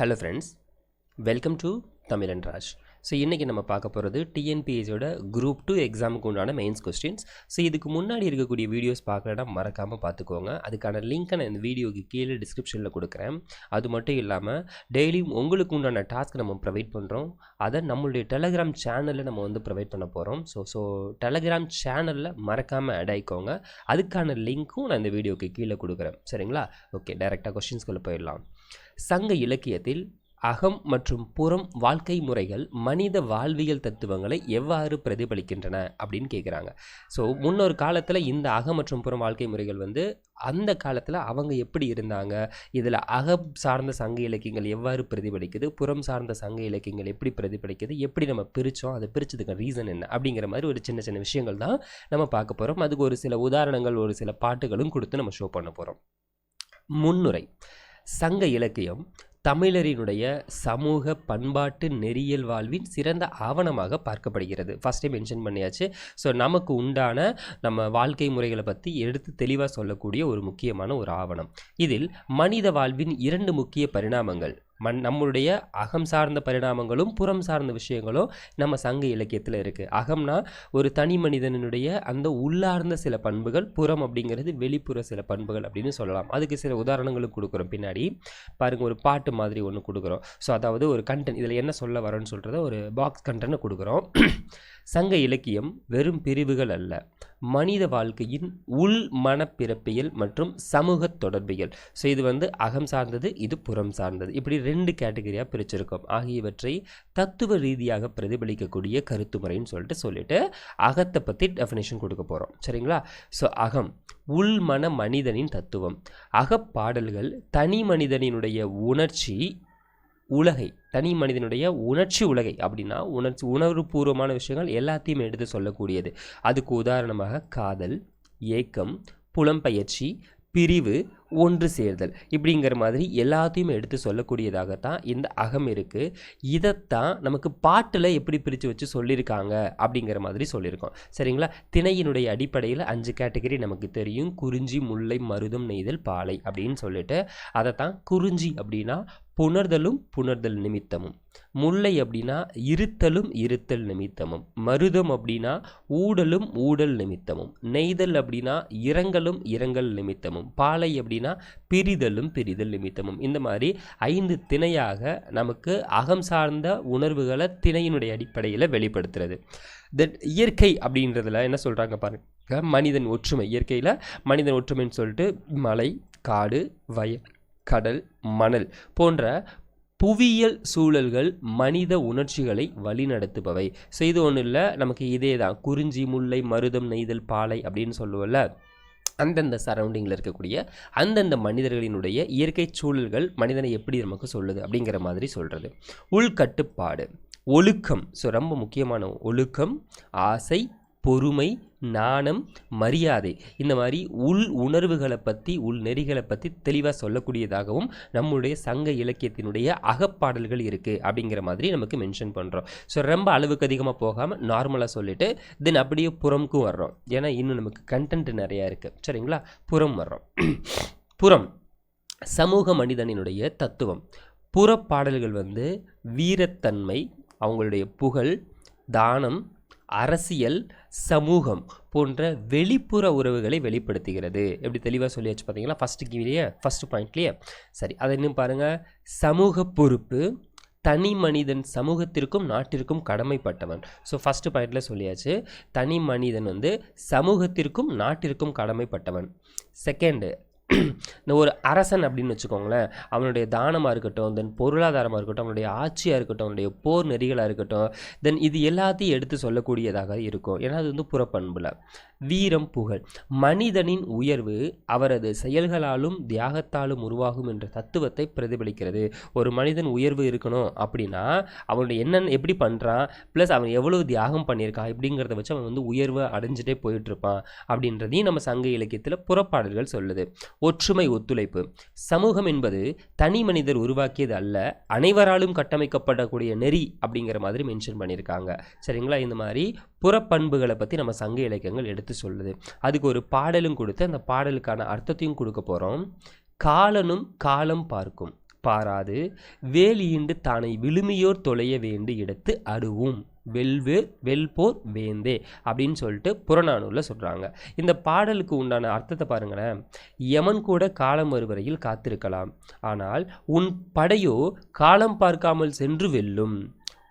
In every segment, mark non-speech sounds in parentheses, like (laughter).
Hello friends, welcome to Tamil and Raj. So இன்றைக்கி நம்ம பார்க்க போகிறது டிஎன்பிஎஸோட குரூப் டூ எக்ஸாமுக்கு உண்டான மெயின்ஸ் கொஸ்டின்ஸ் ஸோ இதுக்கு முன்னாடி இருக்கக்கூடிய வீடியோஸ் பார்க்கலன்னா மறக்காமல் பார்த்துக்கோங்க. அதுக்கான லிங்க்கை நான் இந்த வீடியோக்கு கீழே டிஸ்கிரிப்ஷனில் கொடுக்குறேன். அது மட்டும் இல்லாமல் டெய்லியும் உங்களுக்கு உண்டான டாஸ்க் நம்ம ப்ரொவைட் பண்ணுறோம் அதை நம்மளுடைய டெலகிராம் சேனலில் நம்ம வந்து ப்ரொவைட் பண்ண போகிறோம் ஸோ ஸோ டெலகிராம் சேனலில் மறக்காமல் ஆட் ஆகிக்கோங்க அதுக்கான லிங்க்கும் நான் இந்த வீடியோக்கு கீழே கொடுக்குறேன். சரிங்களா? ஓகே டைரெக்டாக கொஸ்டின்ஸ்குள்ளே போயிடலாம். சங்க இலக்கியத்தில் அகம் மற்றும் புறம் வாழ்க்கை முறைகள் மனித வாழ்வியல் தத்துவங்களை எவ்வாறு பிரதிபலிக்கின்றன அப்படின்னு கேட்குறாங்க ஸோ முன்னொரு காலத்தில் இந்த அகம் மற்றும் புறம் வாழ்க்கை முறைகள் வந்து அந்த காலத்தில் அவங்க எப்படி இருந்தாங்க? இதில் அகம் சார்ந்த சங்க இலக்கியங்கள் எவ்வாறு பிரதிபலிக்குது? புறம் சார்ந்த சங்க இலக்கியங்கள் எப்படி பிரதிபலிக்குது? எப்படி நம்ம பிரித்தோம் அதை பிரித்ததுக்கு ரீசன் என்ன? அப்படிங்கிற மாதிரி ஒரு சின்ன சின்ன விஷயங்கள் தான் நம்ம பார்க்க போகிறோம் அதுக்கு ஒரு சில உதாரணங்கள் ஒரு சில பாட்டுகளும் கொடுத்து நம்ம ஷோ பண்ண போகிறோம் முன்னுரை. சங்க இலக்கியம் தமிழரினுடைய சமூக பண்பாட்டு நெறியியல் வாழ்வின் சிறந்த ஆவணமாக பார்க்கப்படுகிறது. ஃபஸ்ட்டே மென்ஷன் பண்ணியாச்சு. ஸோ நமக்கு உண்டான நம்ம வாழ்க்கை முறைகளை பற்றி எடுத்து தெளிவாக சொல்லக்கூடிய ஒரு முக்கியமான ஒரு ஆவணம். இதில் மனித வாழ்வின் இரண்டு முக்கிய பரிணாமங்கள். மண் நம்மளுடைய அகம் சார்ந்த பரிணாமங்களும் புறம் சார்ந்த விஷயங்களும் நம்ம சங்க இலக்கியத்தில் இருக்குது அகம்னா ஒரு தனி மனிதனுடைய அந்த உள்ளார்ந்த சில பண்புகள் புறம் அப்படிங்கிறது வெளிப்புற சில பண்புகள் அப்படின்னு சொல்லலாம். அதுக்கு சில உதாரணங்களும் கொடுக்குறோம் பின்னாடி. பாருங்கள் ஒரு பாட்டு மாதிரி ஒன்று கொடுக்குறோம். ஸோ அதாவது ஒரு கண்டென்ட் இதில் என்ன சொல்ல வரோன்னு சொல்கிறத ஒரு பாக்ஸ் கண்டென்ட் கொடுக்குறோம். (clears throat) சங்க இலக்கியம் வெறும் பிரிவுகள் அல்ல. மனித வாழ்க்கையின் உள் மனப்பிறப்பியல் மற்றும் சமூக தொடர்பியல். ஸோ இது வந்து அகம் சார்ந்தது இது புறம் சார்ந்தது. இப்படி ரெண்டு கேட்டகரியாக பிரிச்சிருக்கோம். ஆகியவற்றை தத்துவ ரீதியாக பிரதிபலிக்கக்கூடிய கருத்து முறைன்னு சொல்லிட்டு சொல்லிட்டு அகத்தை பற்றி டெஃபினேஷன் கொடுக்க போகிறோம் சரிங்களா? ஸோ அகம் உள்மன மனிதனின் தத்துவம். அகப்பாடல்கள் தனி மனிதனினுடைய உணர்ச்சி உலகை தனி மனிதனுடைய உணர்ச்சி உலகை அப்படின்னா உணர்ச்சி உணர்வுபூர்வமான விஷயங்கள் எல்லாத்தையும் எடுத்து சொல்லக்கூடியது. அதுக்கு உதாரணமாக காதல் ஏக்கம் புலம்பெயர்ச்சி பிரிவு ஒன்று சேர்தல் இப்படிங்கிற மாதிரி எல்லாத்தையும் எடுத்து சொல்லக்கூடியதாகத்தான் இந்த அகம் இருக்குது இதைத்தான் நமக்கு பாட்டில் எப்படி பிரித்து வச்சு சொல்லியிருக்காங்க அப்படிங்கிற மாதிரி சொல்லியிருக்கோம். சரிங்களா? திணையினுடைய அடிப்படையில் அஞ்சு கேட்டகரி நமக்கு தெரியும். குறிஞ்சி முல்லை மருதம் நெய்தல் பாலை அப்படின்னு சொல்லிட்டு அதைத்தான் குறிஞ்சி அப்படின்னா புணர்தலும் புணர்தல் நிமித்தமும். முல்லை அப்படின்னா இருத்தலும் இருத்தல் நிமித்தமும். மருதம் அப்படின்னா ஊடலும் ஊடல் நிமித்தமும். நெய்தல் அப்படின்னா இரங்கலும் இரங்கல் நிமித்தமும். பாலை அப்படின்னா பிரிதலும் பிரிதல் நிமித்தமும். இந்த மாதிரி ஐந்து திணையாக நமக்கு அகம் சார்ந்த உணர்வுகளை திணையினுடைய அடிப்படையில் வெளிப்படுத்துறது. தென் இயற்கை அப்படின்றதுல என்ன சொல்கிறாங்க பாருங்க மனிதன் ஒற்றுமை. இயற்கையில் மனிதன் ஒற்றுமைன்னு சொல்லிட்டு மலை காடு வயல் கடல் மணல் போன்ற புவியியல் சூழல்கள் மனித உணர்ச்சிகளை வழிநடத்துபவை. ஸோ இது ஒன்றும் இல்லை. நமக்கு இதே தான். குறிஞ்சி முல்லை மருதம் நெய்தல் பாலை அப்படின்னு சொல்லுவோம்ல. அந்தந்த சரௌண்டிங்கில் இருக்கக்கூடிய அந்தந்த மனிதர்களினுடைய இயற்கை சூழல்கள் மனிதனை எப்படி நமக்கு சொல்லுது அப்படிங்கிற மாதிரி சொல்கிறது உள்கட்டுப்பாடு ஒழுக்கம். ஸோ ரொம்ப முக்கியமான ஒழுக்கம் ஆசை பொறுமை நாணம் மரியாதை. இந்த மாதிரி உள் உணர்வுகளை பற்றி உள் நெறிகளை பற்றி தெளிவாக சொல்லக்கூடியதாகவும் நம்முடைய சங்க இலக்கியத்தினுடைய அகப்பாடல்கள் இருக்குது அப்படிங்கிற மாதிரி நமக்கு மென்ஷன் பண்ணுறோம் ஸோ ரொம்ப அளவுக்கு அதிகமாக போகாமல் நார்மலாக சொல்லிவிட்டு தென் அப்படியே புறம்க்கும் வர்றோம். ஏன்னா இன்னும் நமக்கு கண்டென்ட் நிறையா இருக்குது சரிங்களா? புறம் வர்றோம். (clears throat) புறம். சமூக மனிதனினுடைய தத்துவம். புறப்பாடல்கள் வந்து வீரத்தன்மை அவங்களுடைய புகழ் தானம் அரசியல் சமூகம் போன்ற வெளிப்புற உறவுகளை வெளிப்படுத்துகிறது. எப்படி தெளிவாக சொல்லியாச்சு பார்த்தீங்களா ஃபஸ்ட்டு கிவிலேயே ஃபஸ்ட்டு பாயிண்ட்லேயே சரி அதை இன்னும் பாருங்கள் சமூக பொறுப்பு தனி மனிதன் சமூகத்திற்கும் நாட்டிற்கும் கடமைப்பட்டவன். ஸோ ஃபஸ்ட்டு பாயிண்டில் சொல்லியாச்சு. தனி மனிதன் வந்து சமூகத்திற்கும் நாட்டிற்கும் கடமைப்பட்டவன். செகண்டு இந்த ஒரு அரசன் அப்படின்னு வச்சுக்கோங்களேன் அவனுடைய தானமாக இருக்கட்டும் தென் பொருளாதாரமாக இருக்கட்டும் அவனுடைய ஆட்சியாக இருக்கட்டும் அவனுடைய போர் நெறிகளாக இருக்கட்டும் தென் இது எல்லாத்தையும் எடுத்து சொல்லக்கூடியதாக இருக்கும். ஏன்னா அது வந்து புறப்பண்புல. வீரம் புகழ். மனிதனின் உயர்வு அவரது செயல்களாலும் தியாகத்தாலும் உருவாகும் என்ற தத்துவத்தை பிரதிபலிக்கிறது. ஒரு மனிதன் உயர்வு இருக்கணும் அப்படின்னா அவனுடைய என்னென்ன எப்படி பண்ணுறான் ப்ளஸ் அவன் எவ்வளோ தியாகம் பண்ணியிருக்கான் இப்படிங்கிறத வச்சு அவன் வந்து உயர்வை அடைஞ்சிட்டே போயிட்டுருப்பான் அப்படின்றதையும் நம்ம சங்க இலக்கியத்தில் புறப்பாடல்கள் சொல்லுது. ஒற்றுமை ஒத்துழைப்பு. சமூகம் என்பது தனி மனிதர் உருவாக்கியது அல்ல அனைவராலும் கட்டமைக்கப்படக்கூடிய நெறி அப்படிங்கிற மாதிரி மென்ஷன் பண்ணியிருக்காங்க. சரிங்களா? இந்த மாதிரி புறப்பண்புகளை பற்றி நம்ம சங்க இலக்கியங்கள் எடுத்து சொல்லுது. அதுக்கு ஒரு பாடலும் கொடுத்து அந்த பாடலுக்கான அர்த்தத்தையும் கொடுக்க போகிறோம் காலனும் காலம் பார்க்கும் பாராது வேலியின்று தானை விழுமியோர் தொலைய வேண்டு இடத்து அடுவும். வெல்வேர் வெல்போர் வேந்தே அப்படின்னு சொல்லிட்டு புறநானூரில் சொல்கிறாங்க இந்த பாடலுக்கு உண்டான அர்த்தத்தை பாருங்களேன். யமன் கூட காலம் வருவரையில் காத்திருக்கலாம். ஆனால் உன் படையோ காலம் பார்க்காமல் சென்று வெல்லும்.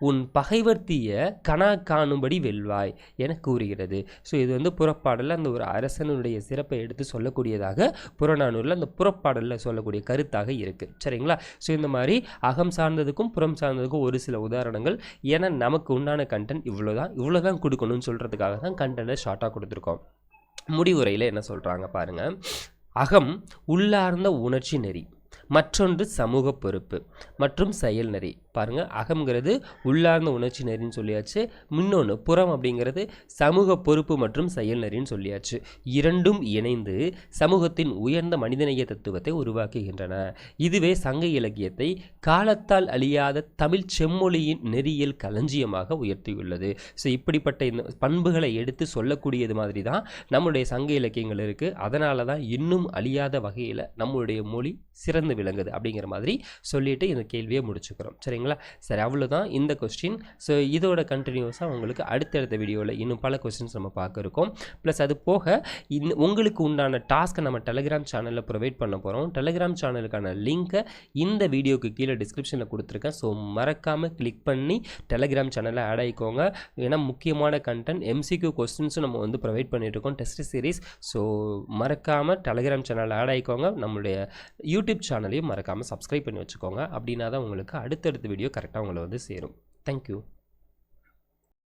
உன் பகைவர் தீய கனா காணும்படி வெல்வாய் என கூறுகிறது. ஸோ இது வந்து புறப்பாடலில் அந்த ஒரு அரசனுடைய சிறப்பை எடுத்து சொல்லக்கூடியதாக புறநானூரில் அந்த புறப்பாடலில் சொல்லக்கூடிய கருத்தாக இருக்குது சரிங்களா? ஸோ இந்த மாதிரி அகம் சார்ந்ததுக்கும் புறம் சார்ந்ததுக்கும் ஒரு சில உதாரணங்கள். ஏன்னா நமக்கு உண்டான கண்டென்ட் இவ்வளோ தான் இவ்வளோ தான் கொடுக்கணும்னு சொல்கிறதுக்காக தான் கண்டென்ட்டை ஷார்ட்டாக கொடுத்துருக்கோம். முடிவுரையில் என்ன சொல்கிறாங்க பாருங்கள் அகம் உள்ளார்ந்த உணர்ச்சி நெறி. மற்றொன்று சமூக பொறுப்பு மற்றும் செயல் நெறி. பாருங்கள் அகம்ங்கிறது உள்ளார்ந்த உணர்ச்சி நெறின்னு சொல்லியாச்சு. இன்னொன்று புறம் அப்படிங்கிறது சமூக பொறுப்பு மற்றும் செயல் நெறின்னு சொல்லியாச்சு. இரண்டும் இணைந்து சமூகத்தின் உயர்ந்த மனிதநேய தத்துவத்தை உருவாக்குகின்றன. இதுவே சங்க இலக்கியத்தை காலத்தால் அழியாத தமிழ் செம்மொழியின் நெறியியல் களஞ்சியமாக உயர்த்தியுள்ளது. ஸோ இப்படிப்பட்ட இந்த பண்புகளை எடுத்து சொல்லக்கூடியது மாதிரி தான் நம்முடைய சங்க இலக்கியங்கள் இருக்குது அதனால தான் இன்னும் அழியாத வகையில் நம்மளுடைய மொழி சிறந்து விளங்குது அப்படிங்கிற மாதிரி சொல்லிவிட்டு இந்த கேள்வியை முடிச்சுக்கிறோம். சரிங்களா? சரி அவ்வளோதான் இந்த கொஸ்டின் ஸோ இதோட கண்டினியூஸாக உங்களுக்கு அடுத்தடுத்த வீடியோவில் இன்னும் பல கொஸ்டின்ஸ் நம்ம பார்க்க இருக்கோம். ப்ளஸ் அது போக இன் உங்களுக்கு உண்டான டாஸ்க்கை நம்ம டெலிகிராம் சேனலில் ப்ரொவைட் பண்ண போகிறோம் டெலிகிராம் சேனலுக்கான லிங்க்கை இந்த வீடியோக்கு கீழே டிஸ்கிரிப்ஷனில் கொடுத்துருக்கேன். ஸோ மறக்காமல் கிளிக் பண்ணி டெலிகிராம் சேனலை ஆட் ஆகிக்கோங்க ஏன்னா முக்கியமான கண்டென்ட் எம்சிக்யூ கொஸ்டின்ஸும் நம்ம வந்து ப்ரொவைட் பண்ணிகிட்ருக்கோம் டெஸ்ட் சீரிஸ் ஸோ மறக்காமல் டெலிகிராம் சேனலில் ஆட் ஆகிக்கோங்க நம்மளுடைய யூடியூப் சேனலையும் மறக்காமல் சப்ஸ்கிரைப் பண்ணி வச்சுக்கோங்க. அப்படின்னா தான் உங்களுக்கு அடுத்தடுத்த வீடியோ கரெக்டாக உங்களை வந்து சேரும். தேங்க்யூ